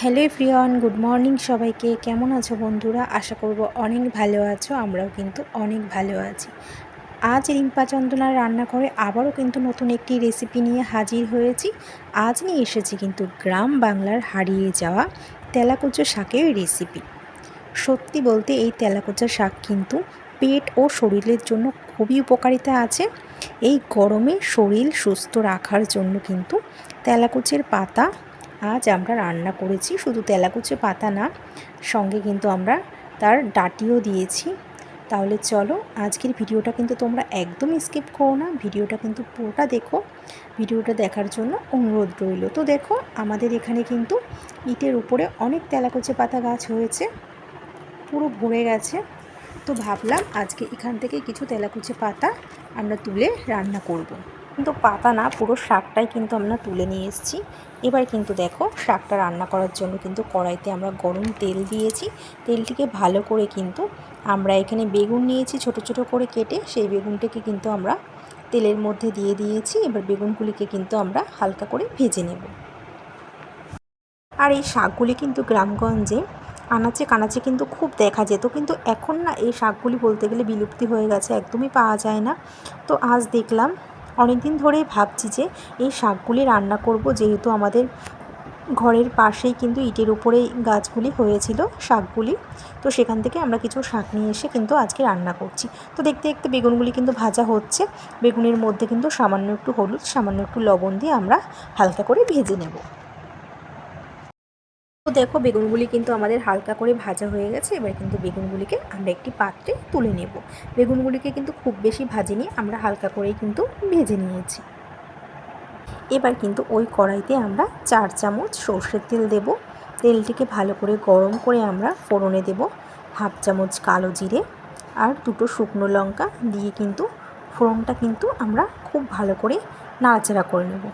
Hello everyone, good morning সবাইকে। কেমন আছো বন্ধুরা? আশা করব অনেক ভালো আছো, আমরাও কিন্তু অনেক ভালো আছি। আজ রিম্পা চন্দনার রান্নাঘরে আবারও কিন্তু নতুন একটি রেসিপি নিয়ে হাজির হয়েছি। আজ নিয়ে এসেছি কিন্তু গ্রাম বাংলার হারিয়ে যাওয়া তেলাকুচো শাকের রেসিপি। সত্যি বলতে এই তেলাকুচা শাক কিন্তু পেট ও শরীরের জন্য খুবই উপকারিতা আছে। এই গরমে শরীর সুস্থ রাখার জন্য কিন্তু তেলাকুচের পাতা আজ আমরা রান্না করেছি শুধু তেলাকুচে পাতা না, সঙ্গে কিন্তু আমরা তার ডাটিও দিয়েছি। তাহলে চলো আজকের ভিডিওটা কিন্তু তোমরা একদম স্কিপ করো না, ভিডিওটা কিন্তু পুরোটা দেখো। ভিডিওটা দেখার জন্য অনুরোধ রইল। তো দেখো, আমাদের এখানে কিন্তু ইটের উপরে অনেক তেলাকুচে পাতা গাছ হয়েছে, পুরো ভরে গেছে। তো ভাবলাম আজকে এখান থেকে কিছু তেলাকুচে পাতা আমরা তুলে রান্না করব। কিন্তু পাতা না, পুরো শাকটাই কিন্তু আমরা তুলে নিয়ে এসেছি। এবার কিন্তু দেখো, শাকটা রান্না করার জন্য কিন্তু কড়াইতে আমরা গরম তেল দিয়েছি। তেলটিকে ভালো করে কিন্তু আমরা এখানে বেগুন নিয়েছি ছোট ছোট করে কেটে, সেই বেগুনটাকে কিন্তু আমরা তেলের মধ্যে দিয়ে দিয়েছি। এবার বেগুনগুলিকে কিন্তু আমরা হালকা করে ভেজে নেব। আর এই শাকগুলি কিন্তু গ্রামগঞ্জে আনাচে কানাচে কিন্তু খুব দেখা যেত, কিন্তু এখন না এই শাকগুলি বলতে গেলে বিলুপ্তি হয়ে গেছে, একদমই পাওয়া যায় না। তো আজ দেখলাম অনেক দিন ধরেই ভাবছি যে এই শাকগুলি রান্না করব, যেহেতু আমাদের ঘরের পাশেই কিন্তু ইটের উপরেই গাছগুলি হয়েছিল শাকগুলি। তো সেখান থেকে আমরা কিছু শাক নিয়ে এসে কিন্তু আজকে রান্না করছি। তো দেখতে দেখতে বেগুনগুলি কিন্তু ভাজা হচ্ছে। বেগুনের মধ্যে কিন্তু সামান্য একটু হলুদ, সামান্য একটু লবণ দিয়ে আমরা হালকা করে ভেজে নেব। দেখো, বেগুনগুলি কিন্তু আমাদের হালকা করে ভাজা হয়ে গেছে। এবার কিন্তু বেগুনগুলিকে আমরা একটি পাত্রে তুলে নেব। বেগুনগুলিকে কিন্তু খুব বেশি ভাজিনি, আমরা হালকা করেই কিন্তু ভেজে নিয়েছি। এবার কিন্তু ওই কড়াইতে আমরা চার চামচ সর্ষের তেল দেব। তেলটিকে ভালো করে গরম করে আমরা ফোড়নে দেব। হাফ চামচ কালো জিরে আর দুটো শুকনো লঙ্কা দিয়ে কিন্তু ফোড়নটা কিন্তু আমরা খুব ভালো করে নাড়াচাড়া করে নেব।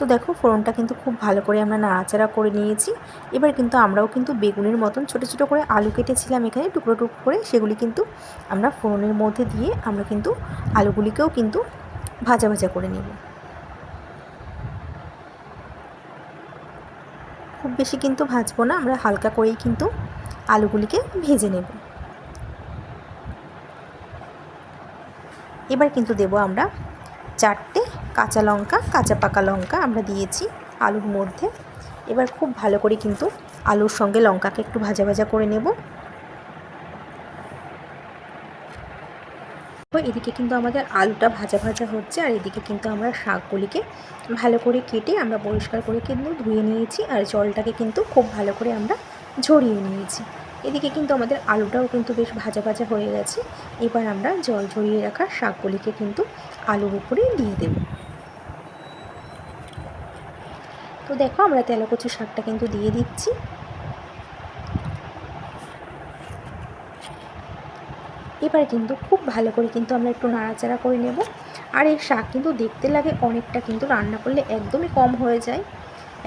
তো দেখো, ফোড়নটা কিন্তু খুব ভালো করে আমরা নাড়াচাড়া করে নিয়েছি। এবার কিন্তু আমরাও কিন্তু বেগুনের মতন ছোটো ছোটো করে আলু কেটেছিলাম এখানে, টুকরো টুকরো করে। সেগুলি কিন্তু আমরা ফোড়নের মধ্যে দিয়ে আমরা কিন্তু আলুগুলিকেও কিন্তু ভাজা ভাজা করে নেব। খুব বেশি কিন্তু ভাজবো না, আমরা হালকা করেই কিন্তু আলুগুলিকে ভেজে নেব। এবার কিন্তু দেব আমরা চারটে কাঁচা লঙ্কা, কাঁচা পাকা লঙ্কা আমরা দিয়েছি আলুর মধ্যে। এবার খুব ভালো করে কিন্তু আলুর সঙ্গে লঙ্কাকে একটু ভাজা ভাজা করে নেব। এদিকে কিন্তু আমাদের আলুটা ভাজা ভাজা হচ্ছে আর এদিকে কিন্তু আমরা শাকগুলিকে ভালো করে কেটে আমরা পরিষ্কার করে কিন্তু ধুয়ে নিয়েছি আর জলটাকে কিন্তু খুব ভালো করে আমরা ঝরিয়ে নিয়েছি। এদিকে কিন্তু আমাদের আলুটাও কিন্তু বেশ ভাজা ভাজা হয়ে গেছে। এবার আমরা জল ঝরিয়ে রাখা শাকগুলিকে কিন্তু আলুর উপরে দিয়ে দেব। তো দেখো আমরা তেলাকচু শাকটা কিন্তু দিয়ে দিচ্ছি। এবার কিন্তু খুব ভালো করে কিন্তু আমরা একটু নাড়াচাড়া করে নেব। আর এই শাক কিন্তু দেখতে লাগে অনেকটা কিন্তু রান্না করলে একদমই কম হয়ে যায়।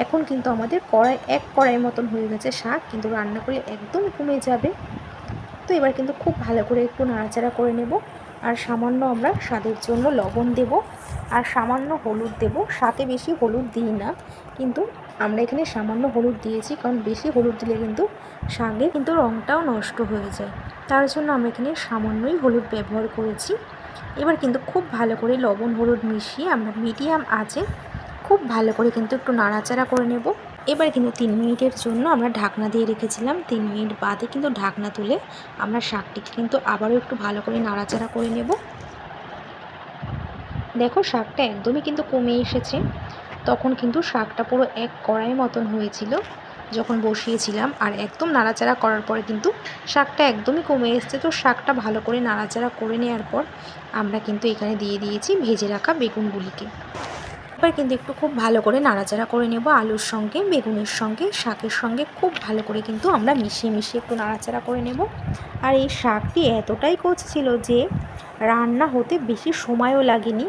এখন কিন্তু আমাদের কড়াই, এক কড়াই মতন হয়ে গেছে শাক, কিন্তু রান্না করলে একদম কমে যাবে। তো এবার কিন্তু খুব ভালো করে একটু নাড়াচাড়া করে নেব। আর সামান্য আমরা স্বাদের জন্য লবণ দেব আর সামান্য হলুদ দেব। সাথে বেশি হলুদ দিই না, কিন্তু আমরা এখানে সামান্য হলুদ দিয়েছি, কারণ বেশি হলুদ দিলে কিন্তু শাকে কিন্তু রঙটাও নষ্ট হয়ে যায়। তার জন্য আমরা এখানে সামান্যই হলুদ ব্যবহার করেছি। এবার কিন্তু খুব ভালো করে লবণ হলুদ মিশিয়ে আমরা মিডিয়াম আছে খুব ভালো করে কিন্তু একটু নাড়াচাড়া করে নেব। এবার কিন্তু তিন মিনিটের জন্য আমরা ঢাকনা দিয়ে রেখেছিলাম। তিন মিনিট বাদে কিন্তু ঢাকনা তুলে আমরা শাকটিকে কিন্তু আবারও একটু ভালো করে নাড়াচাড়া করে নেব। দেখো শাকটা একদমই কিন্তু কমে এসেছে। তখন কিন্তু শাকটা পুরো এক কড়াই মতন হয়েছিল যখন বসিয়েছিলাম আর একদম নাড়াচাড়া করার পরে কিন্তু শাকটা একদমই কমে এসছে। তো শাকটা ভালো করে নাড়াচাড়া করে নেওয়ার পর আমরা কিন্তু এখানে দিয়ে দিয়েছি ভেজে রাখা বেগুনগুলিকে। এবার কিন্তু একটু খুব ভালো করে নাড়াচাড়া করে নেব। আলুর সঙ্গে, বেগুনের সঙ্গে, শাকের সঙ্গে খুব ভালো করে কিন্তু আমরা মিশিয়ে মিশিয়ে একটু নাড়াচাড়া করে নেব। আর এই শাকটি এতটাই কচি ছিল যে রান্না হতে বেশি সময়ও লাগেনি।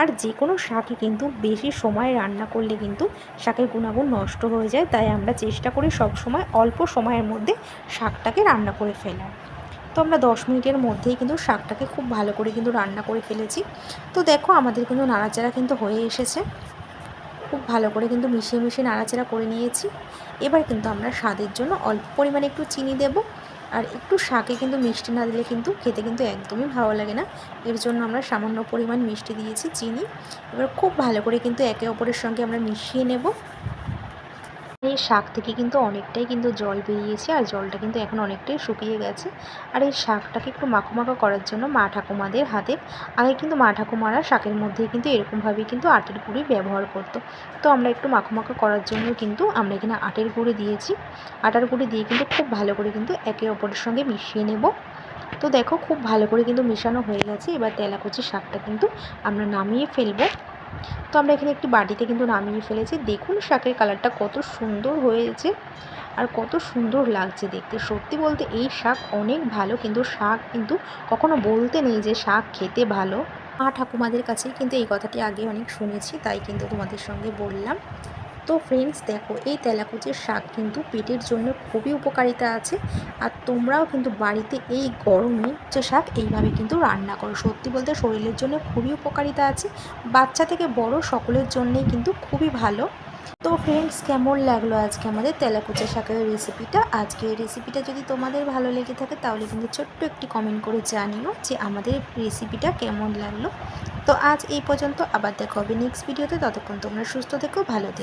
আর যে কোনো শাকই কিন্তু বেশি সময় রান্না করলে কিন্তু শাকের গুণাগুণ নষ্ট হয়ে যায়। তাই আমরা চেষ্টা করি সব সময় অল্প সময়ের মধ্যে শাকটাকে রান্না করে ফেলার। তো আমরা দশ মিনিটের মধ্যেই কিন্তু শাকটাকে খুব ভালো করে কিন্তু রান্না করে ফেলেছি। তো দেখো আমাদের কিন্তু নাড়াচাড়া কিন্তু হয়ে এসেছে। খুব ভালো করে কিন্তু মিশিয়ে মিশিয়ে নাড়াচাড়া করে নিয়েছি। এবার কিন্তু আমরা স্বাদের জন্য অল্প পরিমাণে একটু চিনি দেব। আর একটু শাকে কিন্তু মিষ্টি না দিলে কিন্তু খেতে কিন্তু একদমই ভালো লাগে না। এর জন্য আমরা সামান্য পরিমাণ মিষ্টি দিয়েছি, চিনি। এবার খুব ভালো করে কিন্তু একে অপরের সঙ্গে আমরা মিশিয়ে নেব। এই শাক থেকে কিন্তু অনেকটাই কিন্তু জল বেরিয়েছে আর জলটা কিন্তু এখন অনেকটাই শুকিয়ে গেছে। আর এই শাকটাকে একটু মাখো মাখো করার জন্য মা ঠাকুমাদের হাতে আগে কিন্তু মা ঠাকুমারা শাকের মধ্যে কিন্তু এরকমভাবেই কিন্তু আটের গুঁড়ি ব্যবহার করতো। তো আমরা একটু মাখো মাখো করার জন্য কিন্তু আমরা এখানে আটের গুঁড়ি দিয়েছি। আটার গুঁড়ি দিয়ে কিন্তু খুব ভালো করে কিন্তু একে অপরের সঙ্গে মিশিয়ে নেব। তো দেখো খুব ভালো করে কিন্তু মেশানো হয়ে গেছে। এবার তেলাকুচি শাকটা কিন্তু আমরা নামিয়ে ফেলব। তো আমরা এখানে একটি বাটিতে কিন্তু নামিয়ে ফেলেছি। দেখুন শাকের কালারটা কত সুন্দর হয়েছে আর কত সুন্দর লাগছে দেখতে। সত্যি বলতে এই শাক অনেক ভালো, কিন্তু শাক কিন্তু কখনো বলতে নেই যে শাক খেতে ভালো। মা ঠাকুমাদের কাছেই কিন্তু এই কথাটি আগে অনেক শুনেছি, তাই কিন্তু তোমাদের সঙ্গে বললাম। তো ফ্রেন্ডস দেখো, এই তেলাকুচের শাক কিন্তু পেটের জন্য খুবই উপকারিতা আছে। আর তোমরাও কিন্তু বাড়িতে এই গরমে যে শাক, এইভাবে কিন্তু রান্না করো। সত্যি বলতে শরীরের জন্য খুবই উপকারিতা আছে। বাচ্চা থেকে বড় সকলের জন্যেই কিন্তু খুবই ভালো। তো ফ্রেন্ডস কেমন লাগল আজকে আমাদের তেলাকুচা শাকের রেসিপিটা আজকে এই রেসিপিটা যদি তোমাদের ভালো লেগে থাকে, তাহলে কিন্তু ছোট্ট একটি কমেন্ট করে জানিও যে আমাদের রেসিপিটা কেমন লাগল। তো আজ এই পর্যন্ত, আবার দেখা হবে নেক্সট ভিডিওতে ততক্ষণ তোমরা সুস্থ থেকো, ভালো থেকো।